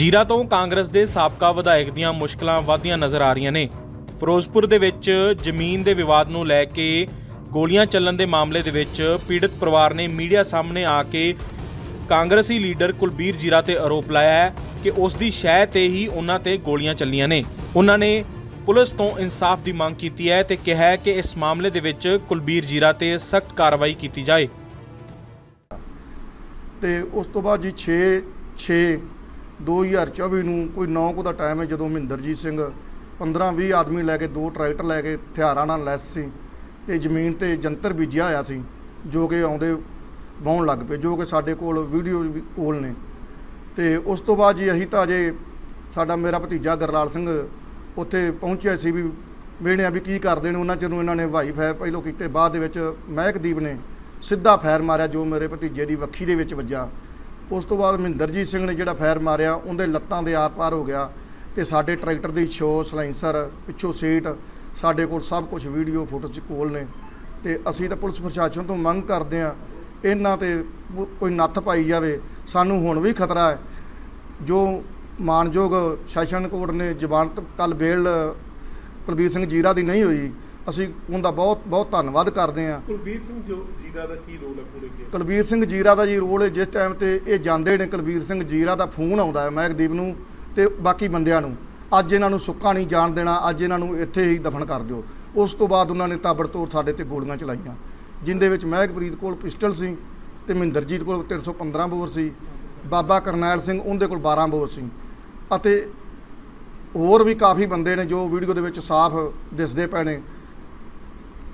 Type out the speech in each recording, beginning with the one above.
ਜੀਰਾ ਤੋਂ ਕਾਂਗਰਸ ਦੇ ਸਾਬਕਾ ਵਿਧਾਇਕ ਦੀਆਂ ਮੁਸ਼ਕਲਾਂ ਵਧਦੀਆਂ ਨਜ਼ਰ ਆ ਰਹੀਆਂ ਨੇ। ਫਿਰੋਜ਼ਪੁਰ ਦੇ ਵਿੱਚ ਜ਼ਮੀਨ ਦੇ ਵਿਵਾਦ ਨੂੰ ਲੈ ਕੇ ਗੋਲੀਆਂ ਚੱਲਣ ਦੇ ਮਾਮਲੇ ਦੇ ਵਿੱਚ ਪੀੜਤ ਪਰਿਵਾਰ ਨੇ ਮੀਡੀਆ ਸਾਹਮਣੇ ਆ ਕੇ ਕਾਂਗਰਸੀ ਲੀਡਰ ਕੁਲਬੀਰ ਜੀਰਾ ਤੇ ਆਰੋਪ ਲਾਇਆ ਹੈ ਕਿ ਉਸ ਦੀ ਸ਼ਹਿ ਤੇ ਹੀ ਉਹਨਾਂ ਤੇ ਗੋਲੀਆਂ ਚੱਲੀਆਂ ਨੇ। ਉਹਨਾਂ ਨੇ ਪੁਲਿਸ ਤੋਂ ਇਨਸਾਫ ਦੀ ਮੰਗ ਕੀਤੀ ਹੈ ਤੇ ਕਿਹਾ ਹੈ ਕਿ ਇਸ ਮਾਮਲੇ ਦੇ ਵਿੱਚ ਕੁਲਬੀਰ ਜੀਰਾ ਤੇ ਸਖਤ ਕਾਰਵਾਈ ਕੀਤੀ ਜਾਏ। ਤੇ ਉਸ ਤੋਂ ਬਾਅਦ ਜੀ 6 6 2024 ਨੂੰ ਕੋਈ 9 ਕੁ ਦਾ ਟਾਈਮ ਹੈ ਜਦੋਂ ਮਹਿੰਦਰਜੀਤ ਸਿੰਘ 15 20 ਆਦਮੀ ਲੈ ਕੇ ਦੋ ਟਰੈਕਟਰ ਲੈ ਕੇ ਹਥਿਆਰਾਂ ਨਾਲ ਲੈਸ ਸੀ। ਤੇ ਜ਼ਮੀਨ ਤੇ ਜੰਤਰ ਬੀਜਿਆ ਹੋਇਆ ਸੀ, ਜੋ ਕਿ ਆਉਂਦੇ ਵਾਹੁਣ ਲੱਗ ਪਏ, ਜੋ ਕਿ ਸਾਡੇ ਕੋਲ ਵੀਡੀਓ ਵੀ ਕੋਲ ਨੇ। ਤੇ ਉਸ ਤੋਂ ਬਾਅਦ ਜੀ ਅਸੀਂ ਤਾਂ ਅਜੇ ਸਾਡਾ ਮੇਰਾ ਭਤੀਜਾ ਗਰਲਾਲ ਸਿੰਘ ਉੱਥੇ ਪਹੁੰਚਿਆ ਸੀ ਵੀ ਵੇਣਿਆ ਵੀ ਕੀ ਕਰਦੇ ਨੇ। ਉਹਨਾਂ ਚਿਰ ਨੂੰ ਇਹਨਾਂ ਨੇ ਵਾਈ ਫਾਇਰ ਪਹਿਲੋਂ ਕੀਤੇ, ਬਾਅਦ ਦੇ ਵਿੱਚ ਮਹਿਕਦੀਪ ਨੇ ਸਿੱਧਾ ਫਾਇਰ ਮਾਰਿਆ ਜੋ ਮੇਰੇ ਭਤੀਜੇ ਦੀ ਵੱਖੀ ਦੇ ਵਿੱਚ ਵੱਜਾ। ਉਸ ਤੋਂ ਬਾਅਦ ਮਹਿੰਦਰਜੀਤ ਸਿੰਘ ਨੇ ਜਿਹੜਾ ਫਾਇਰ ਮਾਰਿਆ, ਉਹਦੇ ਲੱਤਾਂ ਦੇ ਆਰ-ਪਾਰ ਹੋ ਗਿਆ ਤੇ ਸਾਡੇ ਟਰੈਕਟਰ ਦੀ ਸ਼ੋ ਸਲਾਈਂਸਰ, ਪਿੱਛੋਂ ਸੀਟ, ਸਾਡੇ ਕੋਲ ਸਭ ਕੁਝ ਵੀਡੀਓ ਫੋਟੋ ਚ ਕੋਲ ਨੇ ਤੇ ਅਸੀਂ ਤਾਂ ਪੁਲਿਸ ਪ੍ਰਸ਼ਾਸਨ ਤੋਂ ਮੰਗ ਕਰਦੇ ਆ ਇਹਨਾਂ ਤੇ ਕੋਈ ਨੱਥ ਪਾਈ ਜਾਵੇ। ਸਾਨੂੰ ਹੁਣ ਵੀ ਖਤਰਾ ਹੈ। ਜੋ ਮਾਨਯੋਗ ਸੈਸ਼ਨ ਕੋਰਟ ਨੇ ਜ਼ਮਾਨਤ ਕੱਲ ਬੇਲ, ਕੁਲਬੀਰ ਸਿੰਘ ਜੀਰਾ ਦੀ ਨਹੀਂ ਹੋਈ ਅਸੀਂ ਉਹਦਾ ਬਹੁਤ ਬਹੁਤ ਧੰਨਵਾਦ ਕਰਦੇ ਹਾਂ। ਕੁਲਬੀਰ ਸਿੰਘ ਜੋ ਜੀਰਾ ਦਾ ਕੀ ਰੋਲ ਹੈ ਪੂਰੇ ਕੇਸ ਕੁਲਬੀਰ ਸਿੰਘ ਜੀਰਾ ਦਾ ਜੀ ਰੋਲ ਹੈ ਜਿਸ ਟਾਈਮ ਤੇ ਇਹ ਜਾਂਦੇ ਨੇ ਕੁਲਬੀਰ ਸਿੰਘ ਜੀਰਾ ਦਾ ਫੋਨ ਆਉਂਦਾ ਹੈ ਮਹਿਕਦੀਪ ਨੂੰ ਤੇ ਬਾਕੀ ਬੰਦਿਆਂ ਨੂੰ। ਅੱਜ ਇਹਨਾਂ ਨੂੰ ਸੁੱਕਾ ਨਹੀਂ ਜਾਣ ਦੇਣਾ ਅੱਜ ਇਹਨਾਂ ਨੂੰ ਇੱਥੇ ਹੀ ਦਫਨ ਕਰ ਦਿਓ। ਉਸ ਤੋਂ ਬਾਅਦ ਉਹਨਾਂ ਨੇ ਤਾਬੜਤੋੜ ਸਾਡੇ ਤੇ ਗੋਲੀਆਂ ਚਲਾਈਆਂ। ਜਿੰਦੇ ਵਿੱਚ ਮਹਿਕਪ੍ਰੀਤ ਕੋਲ ਪਿਸਟਲ ਸੀ ਤੇ ਮਹਿੰਦਰਜੀਤ ਕੋਲ 315 ਬੋਰ ਸੀ। ਬਾਬਾ ਕਰਨੈਲ ਸਿੰਘ ਉਹਦੇ ਕੋਲ 12 ਬੋਰ ਸੀ। ਅਤੇ ਹੋਰ ਵੀ ਕਾਫੀ ਬੰਦੇ ਨੇ ਜੋ ਵੀਡੀਓ ਦੇ ਵਿੱਚ ਸਾਫ਼ ਦਿਸਦੇ ਪਏ ਨੇ।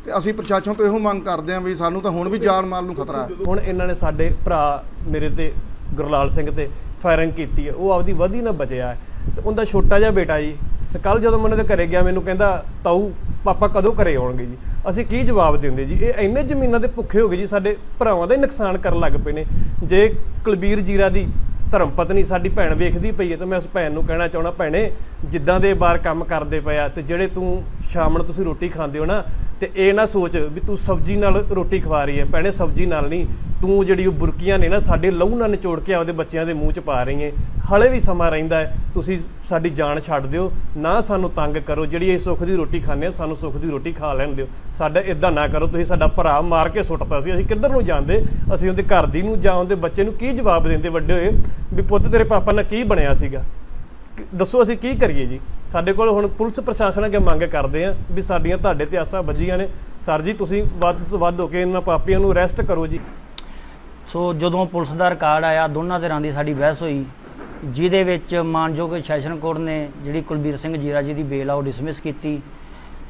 ਤੇ ਅਸੀਂ ਪ੍ਰਸ਼ਾਸਨ ਤੋਂ ਇਹੋ ਮੰਗ ਕਰਦੇ ਹਾਂ ਵੀ ਸਾਨੂੰ ਤਾਂ ਹੁਣ ਵੀ ਜਾਨ ਮਾਲ ਨੂੰ ਖਤਰਾ ਹੈ। ਹੁਣ ਇਹਨਾਂ ਨੇ ਸਾਡੇ ਭਰਾ ਮੇਰੇ ਤੇ, ਗੁਰਲਾਲ ਸਿੰਘ ਤੇ ਫਾਇਰਿੰਗ ਕੀਤੀ ਹੈ। ਉਹ ਆਪਦੀ ਵਧੀ ਨਾ ਬਚਿਆ ਹੈ। ਤੇ ਉਹਦਾ ਛੋਟਾ ਜਿਹਾ ਬੇਟਾ ਜੀ, ਤੇ ਕੱਲ ਜਦੋਂ ਮੈਂ ਉਹਨਾਂ ਦੇ ਘਰੇ ਗਿਆ, ਮੈਨੂੰ ਕਹਿੰਦਾ, ਤਾਊ, ਪਾਪਾ ਕਦੋਂ ਘਰੇ ਆਉਣਗੇ ਜੀ? ਅਸੀਂ ਕੀ ਜਵਾਬ ਦਿੰਦੇ ਜੀ? ਇਹ ਇੰਨੇ ਜ਼ਮੀਨਾਂ ਦੇ ਭੁੱਖੇ ਹੋ ਗਏ ਜੀ, ਸਾਡੇ ਭਰਾਵਾਂ ਦਾ ਹੀ ਨੁਕਸਾਨ ਕਰਨ ਲੱਗ ਪਏ ਨੇ। ਜੇ ਕੁਲਬੀਰ ਜੀਰਾ ਦੀ ਧਰਮ ਪਤਨੀ ਸਾਡੀ ਭੈਣ ਵੇਖਦੀ ਪਈ ਹੈ ਤਾਂ ਮੈਂ ਉਸ ਭੈਣ ਨੂੰ ਕਹਿਣਾ ਚਾਹਣਾ ਭੈਣੇ, ਜਿੱਦਾਂ ਦੇ ਬਾਹਰ ਕੰਮ ਕਰਦੇ ਪਏ ਆ ਤੇ ਜਿਹੜੇ ਤੂੰ ਸ਼ਾਮ ਨੂੰ ਤੁਸੀਂ ਰੋਟੀ ਖਾਂਦੇ ਹੋ ਨਾ, ਤੇ ਇਹ ਨਾ ਸੋਚ ਵੀ ਤੂੰ ਸਬਜ਼ੀ ਨਾਲ ਰੋਟੀ ਖਵਾ ਰਹੀ ਹੈ। ਭੈਣੇ, ਸਬਜ਼ੀ ਨਾਲ ਨਹੀਂ ਤੂੰ ਜਿਹੜੀ ਉਹ ਬੁਰਕੀਆਂ ਨੇ ਨਾ ਸਾਡੇ ਲਹੂ ਨਾਲ ਨਿਚੋੜ ਕੇ ਆਪਦੇ ਬੱਚਿਆਂ ਦੇ ਮੂੰਹ 'ਚ ਪਾ ਰਹੀ ਹੈ ਹਲੇ ਵੀ ਸਮਾਂ ਰਹਿੰਦਾ ਹੈ, ਤੁਸੀਂ ਸਾਡੀ ਜਾਨ ਛੱਡ ਦਿਓ, ਨਾ ਸਾਨੂੰ ਤੰਗ ਕਰੋ। ਜਿਹੜੀ ਇਹ ਸੁੱਖ ਦੀ ਰੋਟੀ ਖਾਂਦੇ ਆ, ਸਾਨੂੰ ਸੁੱਖ ਦੀ ਰੋਟੀ ਖਾ ਲੈਣ ਦਿਓ। ਸਾਡਾ ਇਦਾਂ ਨਾ ਕਰੋ, ਤੁਸੀਂ ਸਾਡਾ ਭਰਾ ਮਾਰ ਕੇ ਸੁੱਟਤਾ ਸੀ, ਅਸੀਂ ਕਿੱਧਰ ਨੂੰ ਜਾਂਦੇ? ਅਸੀਂ ਉਹਦੇ ਘਰ ਦੀ ਨੂੰ ਜਾਂ ਉਹਦੇ ਬੱਚੇ ਨੂੰ ਕੀ ਜਵਾਬ ਦਿੰਦੇ ਵੱਡੇ ਹੋਏ? ਵੀ ਪੁੱਤ, ਤੇਰੇ ਪਾਪਾ ਨਾਲ ਕੀ ਬਣਿਆ ਸੀਗਾ? ਕਿ- ਦੱਸੋ ਅਸੀਂ ਕੀ ਕਰੀਏ ਜੀ? ਸਾਡੇ ਕੋਲ ਹੁਣ ਪੁਲਿਸ ਪ੍ਰਸ਼ਾਸਨ ਅੱਗੇ ਮੰਗ ਕਰਦੇ ਆ ਵੀ ਸਾਡੀਆਂ ਤੁਹਾਡੇ ਤੇ ਆਸਾਂ ਵੱਜੀਆਂ ਨੇ। ਸਰ ਜੀ, ਤੁਸੀਂ ਵੱਧ ਤੋਂ ਵੱਧ ਹੋ ਕੇ ਇਹਨਾਂ ਪਾਪੀਆਂ ਨੂੰ ਅਰੈਸਟ ਕਰੋ ਜੀ। ਸੋ ਜਦੋਂ ਪੁਲਿਸ ਦਾ ਰਿਕਾਰਡ ਆਇਆ, ਦੋਨਾਂ ਧਿਰਾਂ ਦੀ ਸਾਡੀ ਬਹਿਸ ਹੋਈ, ਜਿਹਦੇ ਵਿੱਚ ਮਾਨਯੋਗ ਸੈਸ਼ਨ ਕੋਰਟ ਨੇ ਜਿਹੜੀ ਕੁਲਬੀਰ ਸਿੰਘ ਜੀਰਾ ਜੀ ਦੀ ਬੇਲ ਆ, ਉਹ ਡਿਸਮਿਸ ਕੀਤੀ।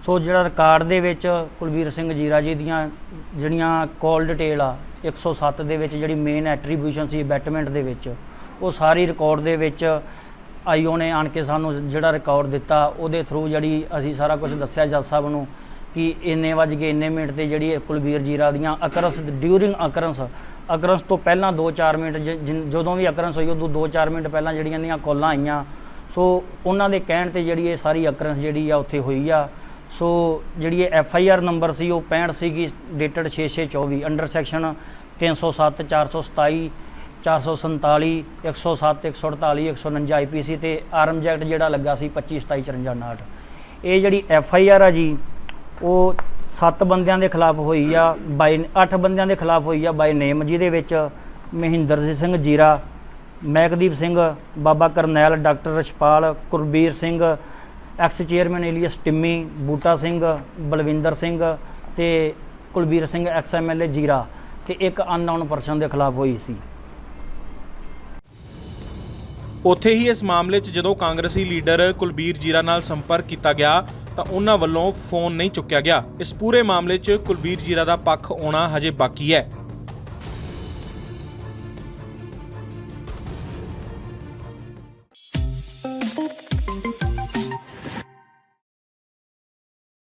ਸੋ ਜਿਹੜਾ ਰਿਕਾਰਡ ਦੇ ਵਿੱਚ ਕੁਲਬੀਰ ਸਿੰਘ ਜੀਰਾ ਜੀ ਦੀਆਂ ਜਿਹੜੀਆਂ ਕਾਲ ਡਿਟੇਲ ਆ 107 ਦੇ ਵਿੱਚ ਜਿਹੜੀ ਮੇਨ ਐਟਰੀਬਿਊਸ਼ਨ ਸੀ ਬੈਟਮੈਂਟ ਦੇ ਵਿੱਚ, ਉਹ ਸਾਰੀ ਰਿਕਾਰਡ ਦੇ ਵਿੱਚ ਆਈਓ ਨੇ ਆਣ ਕੇ ਸਾਨੂੰ ਜਿਹੜਾ ਰਿਕਾਰਡ ਦਿੱਤਾ, ਉਹਦੇ ਥਰੂ ਜਿਹੜੀ ਅਸੀਂ ਸਾਰਾ ਕੁਝ ਦੱਸਿਆ ਜੱਜ ਸਾਹਿਬ ਨੂੰ ਕਿ ਇੰਨੇ ਵੱਜ ਕੇ ਇੰਨੇ ਮਿੰਟ ਤੇ ਜਿਹੜੀ ਕੁਲਬੀਰ ਜੀਰਾ ਦੀਆਂ ਅਕਰਸ ਡਿਊਰਿੰਗ ਅਕਰਸ ਅਕਰੰਸ ਤੋਂ ਪਹਿਲਾਂ 2-4 ਮਿੰਟ, ਜ- ਜਿਨ- ਜਦੋਂ ਵੀ ਅਕਰੰਸ ਹੋਈ, ਉਦੋਂ 2-4 ਮਿੰਟ ਪਹਿਲਾਂ ਜਿਹੜੀਆਂ ਦੀਆਂ ਕਾਲਾਂ ਆਈਆਂ। ਸੋ ਉਹਨਾਂ ਦੇ ਕਹਿਣ ਤੇ ਜਿਹੜੀ ਇਹ ਸਾਰੀ ਅਕਰੰਸ ਜਿਹੜੀ ਆ ਉੱਥੇ ਹੋਈ ਆ। ਸੋ ਜਿਹੜੀ ਇਹ ਐਫ ਆਈ ਆਰ ਨੰਬਰ ਸੀ, ਉਹ 65 ਸੀਗੀ, ਡੇਟਡ 6624 ਅੰਡਰ ਸੈਕਸ਼ਨ 307 427 447 107 148 149 ਆਈਪੀਸੀ ਤੇ ਆਰਮਜ਼ ਐਕਟ ਜਿਹੜਾ ਲੱਗਾ ਸੀ 25 27 54 59 ਇਹ ਜਿਹੜੀ ਐਫ ਆਈ ਆਰ ਆ ਜੀ, ਉਹ ਸੱਤ ਬੰਦਿਆਂ ਦੇ ਖਿਲਾਫ ਹੋਈ ਆ, ਬਾਈ ਅੱਠ ਬੰਦਿਆਂ ਦੇ ਖਿਲਾਫ ਹੋਈ ਆ ਬਾਈ ਨੇਮ ਜਿਹਦੇ ਵਿੱਚ, Mahinder Singh Zira, Mehakdeep Singh, Baba Karnail, doctor Rachhpal, Kulbir Singh, ex chairman alias Timmy, Boota Singh, Balwinder Singh ਤੇ ਕੁਲਬੀਰ ਸਿੰਘ ਐਕਸ ਐਮਐਲਏ ਜੀਰਾ ਤੇ ਇੱਕ ਅਨਨੋਨ ਪਰਸਨ ਦੇ ਖਿਲਾਫ ਹੋਈ ਸੀ। ਉੱਥੇ ਹੀ ਇਸ ਮਾਮਲੇ 'ਚ ਜਦੋਂ ਕਾਂਗਰਸੀ ਲੀਡਰ ਕੁਲਬੀਰ ਜੀਰਾ ਨਾਲ ਸੰਪਰਕ ਕੀਤਾ ਗਿਆ, ਤਾਂ ਉਹਨਾਂ ਵੱਲੋਂ ਫੋਨ ਨਹੀਂ ਚੁੱਕਿਆ ਗਿਆ। ਇਸ ਪੂਰੇ ਮਾਮਲੇ 'ਚ ਕੁਲਬੀਰ ਜੀਰਾ ਦਾ ਪੱਖ ਆਉਣਾ ਹਜੇ ਬਾਕੀ ਹੈ।